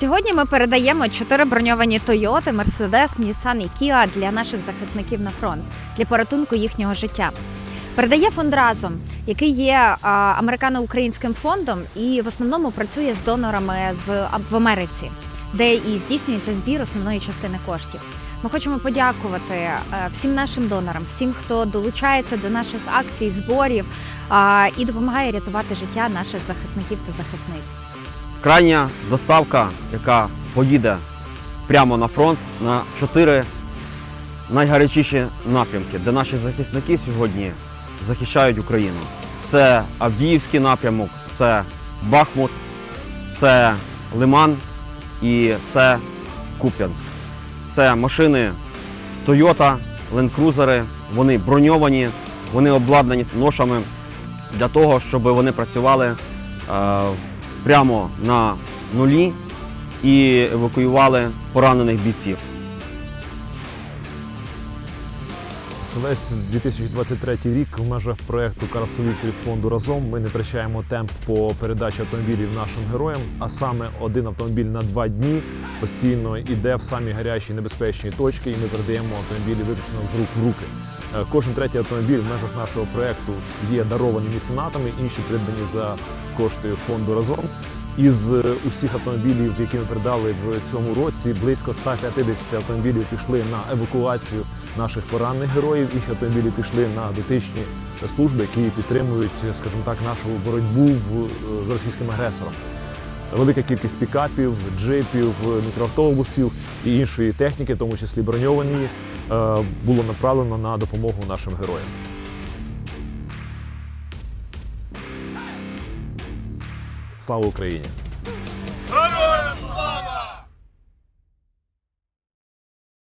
Сьогодні ми передаємо чотири броньовані Toyota, Mercedes, Nissan і Kia для наших захисників на фронт для порятунку їхнього життя. Передає фонд разом, який є американо-українським фондом і в основному працює з донорами з в Америці, де і здійснюється збір основної частини коштів. Ми хочемо подякувати е, всім нашим донорам, всім, хто долучається до наших акцій, зборів і допомагає рятувати життя наших захисників та захисниць. Крайня доставка, яка поїде прямо на фронт на чотири найгарячіші напрямки, де наші захисники сьогодні захищають Україну. Це Авдіївський напрямок, це Бахмут, це Лиман і це Куп'янськ. Це машини Toyota, Cruiser, вони броньовані, вони обладнані ношами для того, щоб вони працювали е, прямо на нулі і евакуювали поранених бійців. Весь 2023 рік в межах проекту Карасовітрів фонду разом ми не втрачаємо темп по передачі автомобілів нашим героям. А саме один автомобіль на два дні постійно йде в самі гарячі небезпечні точки, і ми передаємо автомобілі виключно з рук в руки. Е, Кожен третій автомобіль в межах нашого проекту є даровані меценатами, інші придбані за кошти фонду разом. Із е, усіх автомобілів, які ми передали в цьому році, близько 150 автомобілів пішли на евакуацію наших поранених героїв. Їх автомобілі пішли на дотичні служби, які підтримують, скажімо так, нашу боротьбу в- з російським агресором. Велика кількість пікапів, джипів, мікроавтобусів і іншої техніки, в тому числі броньовані, е, було направлено на допомогу нашим героям. Слава Україні!